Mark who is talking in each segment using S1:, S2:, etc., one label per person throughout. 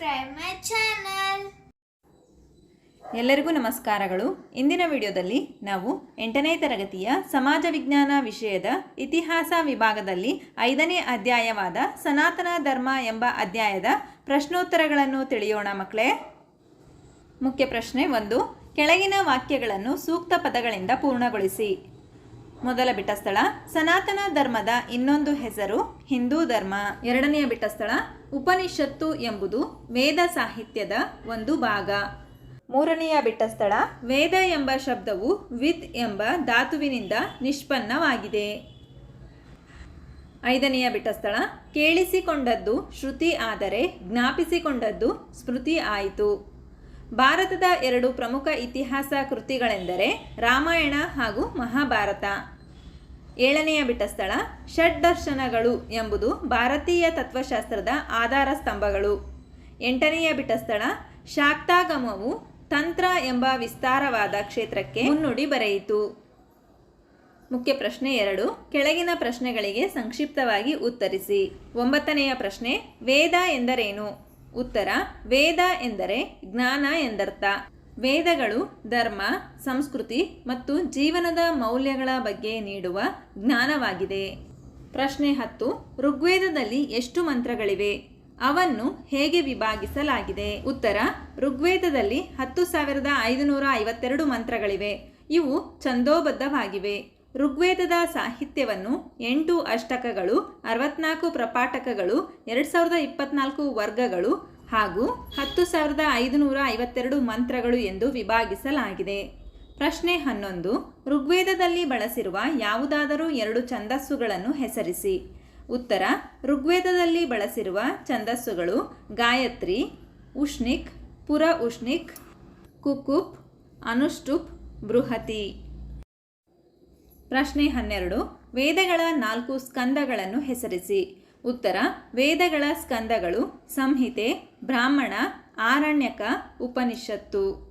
S1: subscribe my channel
S2: ಎಲ್ಲರಿಗೂ ನಮಸ್ಕಾರಗಳು. ಇಂದಿನ ವಿಡಿಯೋದಲ್ಲಿ ನಾವು ಎಂಟನೇ ತರಗತಿಯ ಸಮಾಜ ವಿಜ್ಞಾನ ವಿಷಯದ ಇತಿಹಾಸ ವಿಭಾಗದಲ್ಲಿ ಐದನೇ ಅಧ್ಯಾಯವಾದ ಸನಾತನ ಧರ್ಮ ಎಂಬ ಅಧ್ಯಾಯದ ಪ್ರಶ್ನೋತ್ತರಗಳನ್ನು ತಿಳಿಯೋಣ ಮಕ್ಕಳೇ. ಮುಖ್ಯ ಪ್ರಶ್ನೆ ಒಂದು, ಕೆಳಗಿನ ವಾಕ್ಯಗಳನ್ನು ಸೂಕ್ತ ಪದಗಳಿಂದ ಪೂರ್ಣಗೊಳಿಸಿ. ಮೊದಲ ಬಿಟ್ಟ ಸ್ಥಳ. ಸನಾತನ ಧರ್ಮದ ಇನ್ನೊಂದು ಹೆಸರು ಹಿಂದೂ ಧರ್ಮ. ಎರಡನೆಯ ಬಿಟ್ಟ ಸ್ಥಳ ಉಪನಿಷತ್ತು ಎಂಬುದು ವೇದ ಸಾಹಿತ್ಯದ ಒಂದು ಭಾಗ. ಮೂರನೆಯ ಬಿಟ್ಟ ಸ್ಥಳ ವೇದ ಎಂಬ ಶಬ್ದವು ವಿತ್ ಎಂಬ ಧಾತುವಿನಿಂದ ನಿಷ್ಪನ್ನವಾಗಿದೆ. ಐದನೆಯ ಬಿಟ್ಟ ಸ್ಥಳ ಕೇಳಿಸಿಕೊಂಡದ್ದು ಶ್ರುತಿ ಆದರೆ ಜ್ಞಾಪಿಸಿಕೊಂಡದ್ದು ಸ್ಮೃತಿ ಆಯಿತು. ಭಾರತದ ಎರಡು ಪ್ರಮುಖ ಇತಿಹಾಸ ಕೃತಿಗಳೆಂದರೆ ರಾಮಾಯಣ ಹಾಗೂ ಮಹಾಭಾರತ. ಏಳನೆಯ ಬಿಟ್ಟ ಸ್ಥಳ, ಷಡ್ದರ್ಶನಗಳು ಎಂಬುದು ಭಾರತೀಯ ತತ್ವಶಾಸ್ತ್ರದ ಆಧಾರ ಸ್ತಂಭಗಳು. ಎಂಟನೆಯ ಬಿಟ್ಟ ಸ್ಥಳ, ಶಾಕ್ತಾಗಮವು ತಂತ್ರ ಎಂಬ ವಿಸ್ತಾರವಾದ ಕ್ಷೇತ್ರಕ್ಕೆ ಮುನ್ನುಡಿ ಬರೆಯಿತು. ಮುಖ್ಯ ಪ್ರಶ್ನೆ ಎರಡು, ಕೆಳಗಿನ ಪ್ರಶ್ನೆಗಳಿಗೆ ಸಂಕ್ಷಿಪ್ತವಾಗಿ ಉತ್ತರಿಸಿ. ಒಂಬತ್ತನೆಯ ಪ್ರಶ್ನೆ, ವೇದ ಎಂದರೇನು? ಉತ್ತರ, ವೇದ ಎಂದರೆ ಜ್ಞಾನ ಎಂದರ್ಥ. ವೇದಗಳು ಧರ್ಮ, ಸಂಸ್ಕೃತಿ ಮತ್ತು ಜೀವನದ ಮೌಲ್ಯಗಳ ಬಗ್ಗೆ ನೀಡುವ ಜ್ಞಾನವಾಗಿದೆ. ಪ್ರಶ್ನೆ ಹತ್ತು, ಋಗ್ವೇದದಲ್ಲಿ ಎಷ್ಟು ಮಂತ್ರಗಳಿವೆ? ಅವನ್ನು ಹೇಗೆ ವಿಭಾಗಿಸಲಾಗಿದೆ? ಉತ್ತರ, ಋಗ್ವೇದದಲ್ಲಿ ಹತ್ತು ಸಾವಿರದ ಐದುನೂರ ಐವತ್ತೆರಡು ಮಂತ್ರಗಳಿವೆ. ಇವು ಛಂದೋಬದ್ಧವಾಗಿವೆ. ಋಗ್ವೇದದ ಸಾಹಿತ್ಯವನ್ನು ಎಂಟು ಅಷ್ಟಕಗಳು, ಅರವತ್ನಾಲ್ಕು ಪ್ರಪಾಠಕಗಳು, ಎರಡು ಸಾವಿರದ ಇಪ್ಪತ್ನಾಲ್ಕು ವರ್ಗಗಳು ಹಾಗೂ ಹತ್ತು ಸಾವಿರದ ಐದುನೂರ ಐವತ್ತೆರಡು ಮಂತ್ರಗಳು ಎಂದು ವಿಭಾಗಿಸಲಾಗಿದೆ. ಪ್ರಶ್ನೆ ಹನ್ನೊಂದು, ಋಗ್ವೇದದಲ್ಲಿ ಬಳಸಿರುವ ಯಾವುದಾದರೂ ಎರಡು ಛಂದಸ್ಸುಗಳನ್ನು ಹೆಸರಿಸಿ. ಉತ್ತರ, ಋಗ್ವೇದದಲ್ಲಿ ಬಳಸಿರುವ ಛಂದಸ್ಸುಗಳು ಗಾಯತ್ರಿ, ಉಷ್ಣಿಕ್, ಪುರ ಉಷ್ಣಿಕ್, ಕುಕುಪ್ ಅನುಷ್ಟುಪ್ ಬೃಹತಿ. ಪ್ರಶ್ನೆ ಹನ್ನೆರಡು, ವೇದಗಳ ನಾಲ್ಕು ಸ್ಕಂದಗಳನ್ನು ಹೆಸರಿಸಿ. ಉತ್ತರ, ವೇದಗಳ ಸ್ಕಂದಗಳು ಸಂಹಿತೆ, ಬ್ರಾಹ್ಮಣ, ಆರಣ್ಯಕ, ಉಪನಿಷತ್ತು.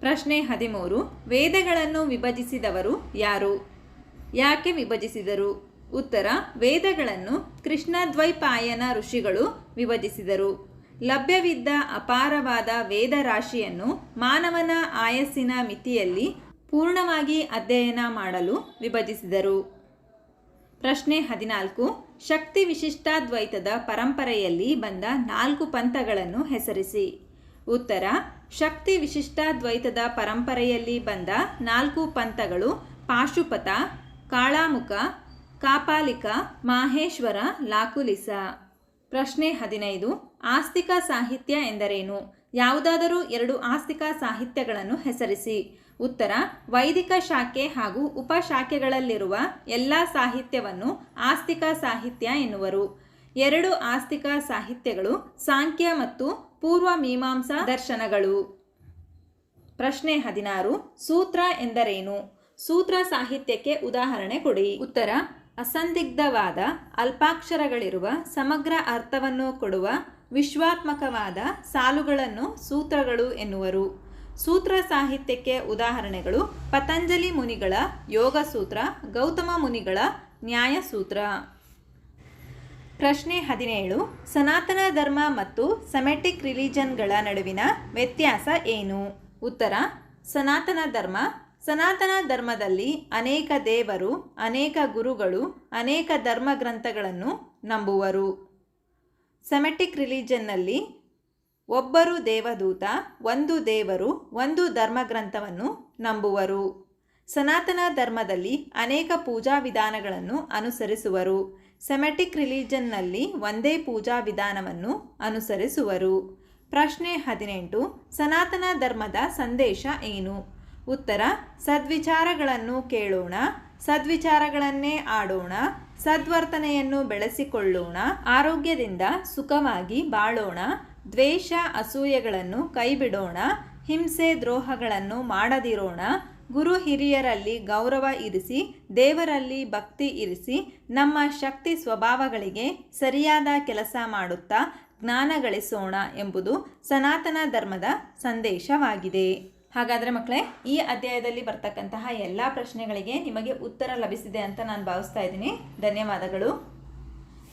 S2: ಪ್ರಶ್ನೆ ಹದಿಮೂರು, ವೇದಗಳನ್ನು ವಿಭಜಿಸಿದವರು ಯಾರು? ಯಾಕೆ ವಿಭಜಿಸಿದರು? ಉತ್ತರ, ವೇದಗಳನ್ನು ಕೃಷ್ಣದ್ವೈಪಾಯನ ಋಷಿಗಳು ವಿಭಜಿಸಿದರು. ಲಭ್ಯವಿದ್ದ ಅಪಾರವಾದ ವೇದ ರಾಶಿಯನ್ನು ಮಾನವನ ಆಯಸ್ಸಿನ ಮಿತಿಯಲ್ಲಿ ಪೂರ್ಣವಾಗಿ ಅಧ್ಯಯನ ಮಾಡಲು ವಿಭಜಿಸಿದರು. ಪ್ರಶ್ನೆ ಹದಿನಾಲ್ಕು, ಶಕ್ತಿ ವಿಶಿಷ್ಟಾದ್ವೈತದ ಪರಂಪರೆಯಲ್ಲಿ ಬಂದ ನಾಲ್ಕು ಪಂಥಗಳನ್ನು ಹೆಸರಿಸಿ. ಉತ್ತರ, ಶಕ್ತಿ ವಿಶಿಷ್ಟಾದ್ವೈತದ ಪರಂಪರೆಯಲ್ಲಿ ಬಂದ ನಾಲ್ಕು ಪಂಥಗಳು ಪಾಶುಪತ, ಕಾಳಾಮುಖ, ಕಾಪಾಲಿಕ, ಮಾಹೇಶ್ವರ, ಲಾಕುಲಿಸ. ಪ್ರಶ್ನೆ ಹದಿನೈದು, ಆಸ್ತಿಕ ಸಾಹಿತ್ಯ ಎಂದರೇನು? ಯಾವುದಾದರೂ ಎರಡು ಆಸ್ತಿಕ ಸಾಹಿತ್ಯಗಳನ್ನು ಹೆಸರಿಸಿ. ಉತ್ತರ, ವೈದಿಕ ಶಾಖೆ ಹಾಗೂ ಉಪಶಾಖೆಗಳಲ್ಲಿರುವ ಎಲ್ಲ ಸಾಹಿತ್ಯವನ್ನು ಆಸ್ತಿಕ ಸಾಹಿತ್ಯ ಎನ್ನುವರು. ಎರಡು ಆಸ್ತಿಕ ಸಾಹಿತ್ಯಗಳು ಸಾಂಖ್ಯ ಮತ್ತು ಪೂರ್ವ ಮೀಮಾಂಸಾ ದರ್ಶನಗಳು. ಪ್ರಶ್ನೆ ಹದಿನಾರು, ಸೂತ್ರ ಎಂದರೇನು? ಸೂತ್ರ ಸಾಹಿತ್ಯಕ್ಕೆ ಉದಾಹರಣೆ ಕೊಡಿ. ಉತ್ತರ, ಅಸಂದಿಗ್ಧವಾದ, ಅಲ್ಪಾಕ್ಷರಗಳಿರುವ, ಸಮಗ್ರ ಅರ್ಥವನ್ನು ಕೊಡುವ, ವಿಶ್ವಾತ್ಮಕವಾದ ಸಾಲುಗಳನ್ನು ಸೂತ್ರಗಳು ಎನ್ನುವರು. ಸೂತ್ರ ಸಾಹಿತ್ಯಕ್ಕೆ ಉದಾಹರಣೆಗಳು ಪತಂಜಲಿ ಮುನಿಗಳ ಯೋಗ ಸೂತ್ರ ಗೌತಮ ಮುನಿಗಳ ನ್ಯಾಯಸೂತ್ರ. ಪ್ರಶ್ನೆ ಹದಿನೇಳು, ಸನಾತನ ಧರ್ಮ ಮತ್ತು ಸೆಮೆಟಿಕ್ ರಿಲಿಜನ್ಗಳ ನಡುವಿನ ವ್ಯತ್ಯಾಸ ಏನು? ಉತ್ತರ, ಸನಾತನ ಧರ್ಮ, ಸನಾತನ ಧರ್ಮದಲ್ಲಿ ಅನೇಕ ದೇವರು, ಅನೇಕ ಗುರುಗಳು, ಅನೇಕ ಧರ್ಮ ಗ್ರಂಥಗಳನ್ನು ನಂಬುವರು. ಸೆಮೆಟಿಕ್ ರಿಲಿಜನ್ನಲ್ಲಿ ಒಬ್ಬರು ದೇವದೂತ, ಒಂದು ದೇವರು, ಒಂದು ಧರ್ಮಗ್ರಂಥವನ್ನು ನಂಬುವರು. ಸನಾತನ ಧರ್ಮದಲ್ಲಿ ಅನೇಕ ಪೂಜಾ ವಿಧಾನಗಳನ್ನು ಅನುಸರಿಸುವರು. ಸೆಮೆಟಿಕ್ ರಿಲಿಜನ್ನಲ್ಲಿ ಒಂದೇ ಪೂಜಾ ವಿಧಾನವನ್ನು ಅನುಸರಿಸುವರು. ಪ್ರಶ್ನೆ ಹದಿನೆಂಟು, ಸನಾತನ ಧರ್ಮದ ಸಂದೇಶ ಏನು? ಉತ್ತರ, ಸದ್ವಿಚಾರಗಳನ್ನು ಕೇಳೋಣ, ಸದ್ವಿಚಾರಗಳನ್ನೇ ಆಡೋಣ, ಸದ್ವರ್ತನೆಯನ್ನು ಬೆಳೆಸಿಕೊಳ್ಳೋಣ, ಆರೋಗ್ಯದಿಂದ ಸುಖವಾಗಿ ಬಾಳೋಣ ದ್ವೇಷ, ಅಸೂಯೆಗಳನ್ನು ಕೈಬಿಡೋಣ, ಹಿಂಸೆ, ದ್ರೋಹಗಳನ್ನು ಮಾಡದಿರೋಣ, ಗುರು ಹಿರಿಯರಲ್ಲಿ ಗೌರವ ಇರಿಸಿ, ದೇವರಲ್ಲಿ ಭಕ್ತಿ ಇರಿಸಿ, ನಮ್ಮ ಶಕ್ತಿ ಸ್ವಭಾವಗಳಿಗೆ ಸರಿಯಾದ ಕೆಲಸ ಮಾಡುತ್ತಾ ಜ್ಞಾನ ಗಳಿಸೋಣ ಎಂಬುದು ಸನಾತನ ಧರ್ಮದ ಸಂದೇಶವಾಗಿದೆ. ಹಾಗಾದರೆ ಮಕ್ಕಳೇ, ಈ ಅಧ್ಯಾಯದಲ್ಲಿ ಬರ್ತಕ್ಕಂತಹ ಎಲ್ಲ ಪ್ರಶ್ನೆಗಳಿಗೆ ನಿಮಗೆ ಉತ್ತರ ಲಭಿಸಿದೆ ಅಂತ ನಾನು ಭಾವಿಸ್ತಾ ಇದ್ದೀನಿ. ಧನ್ಯವಾದಗಳು.